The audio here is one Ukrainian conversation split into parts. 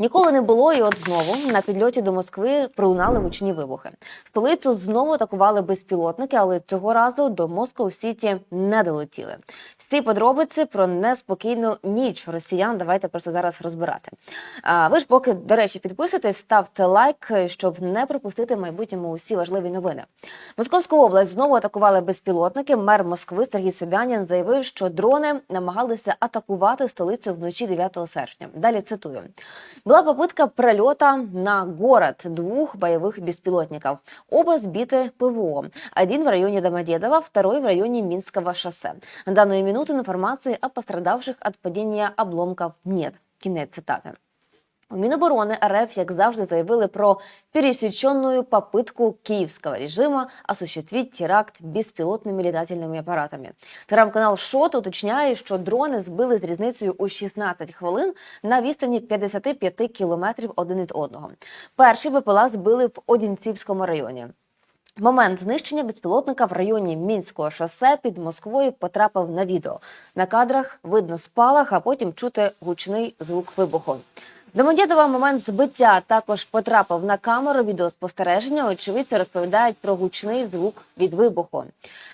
Ніколи не було, і от знову на підльоті до Москви пролунали гучні вибухи. Столицю знову атакували безпілотники, але цього разу до Москов Сіті не долетіли. Всі подробиці про неспокійну ніч росіян. Давайте просто зараз розбирати. А ви ж поки, до речі, підписуйтесь, ставте лайк, щоб не пропустити в майбутньому усі важливі новини. Московську область знову атакували безпілотники. Мер Москви Сергій Собянін заявив, що дрони намагалися атакувати столицю вночі 9 серпня. Далі цитую. Была попытка пролета на город двух боевых беспилотников. Оба сбиты ПВО. Один в районе Домодедово, второй в районе Минского шоссе. На данную минуту информации о пострадавших от падения обломков нет. Кінець цитати. У Міноборони РФ, як завжди, заявили про пересеченную попытку киевского режима осуществить теракт беспилотными летательными апаратами. Телеграм-канал ШОТ уточняє, що дрони збили з різницею у 16 хвилин на відстані 55 кілометрів один від одного. Перший БПЛА збили в Одінцівському районі. Момент знищення безпілотника в районі Мінського шосе під Москвою потрапив на відео. На кадрах видно спалах, а потім чути гучний звук вибуху. Домодєдова момент збиття також потрапив на камеру відеоспостереження. Очевидці розповідають про гучний звук від вибуху.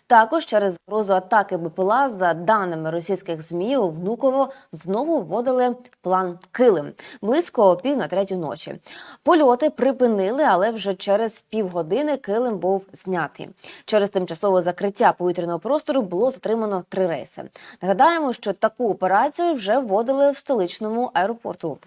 Також через загрозу атаки БПЛА, за даними російських змі, у Внуково знову вводили план Килим близько пів на третю ночі. Польоти припинили, але вже через півгодини Килим був знятий. Через тимчасове закриття повітряного простору було затримано три рейси. Нагадаємо, що таку операцію вже вводили в столичному аеропорту.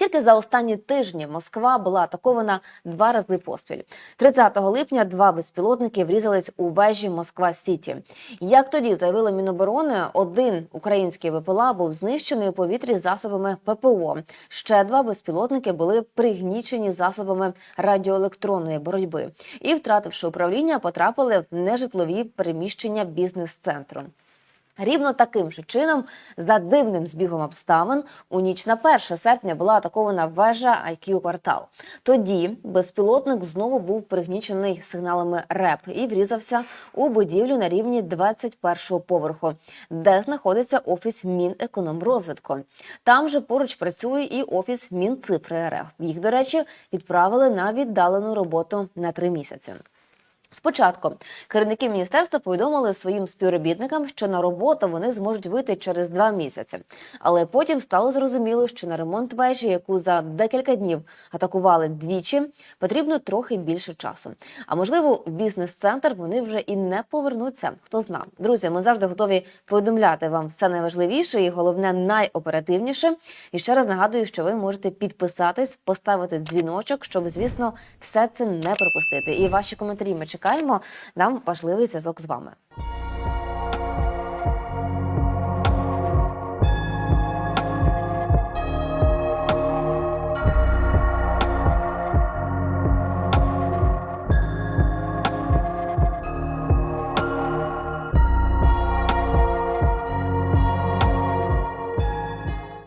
Тільки за останні тижні Москва була атакована два рази поспіль. 30 липня два безпілотники врізались у вежі Москва Сіті. Як тоді заявили Міноборони, один український ВПЛА був знищений у повітрі засобами ППО. Ще два безпілотники були пригнічені засобами радіоелектронної боротьби і, втративши управління, потрапили в нежитлові приміщення бізнес-центру. Рівно таким же чином, за дивним збігом обставин, у ніч на 1 серпня була атакована вежа IQ квартал. Тоді безпілотник знову був пригнічений сигналами РЕП і врізався у будівлю на рівні 21-го поверху, де знаходиться офіс Мінекономрозвитку. Там же поруч працює і офіс Мінцифри РФ. Їх, до речі, відправили на віддалену роботу на три місяці. Спочатку керівники міністерства повідомили своїм співробітникам, що на роботу вони зможуть вийти через два місяці. Але потім стало зрозуміло, що на ремонт вежі, яку за декілька днів атакували двічі, потрібно трохи більше часу. А можливо, в бізнес-центр вони вже і не повернуться. Хто зна. Друзі, ми завжди готові повідомляти вам все найважливіше і головне найоперативніше. І ще раз нагадую, що ви можете підписатись, поставити дзвіночок, щоб, звісно, все це не пропустити. І ваші коментарі ми чекаємо. Нам важливий зв'язок з вами.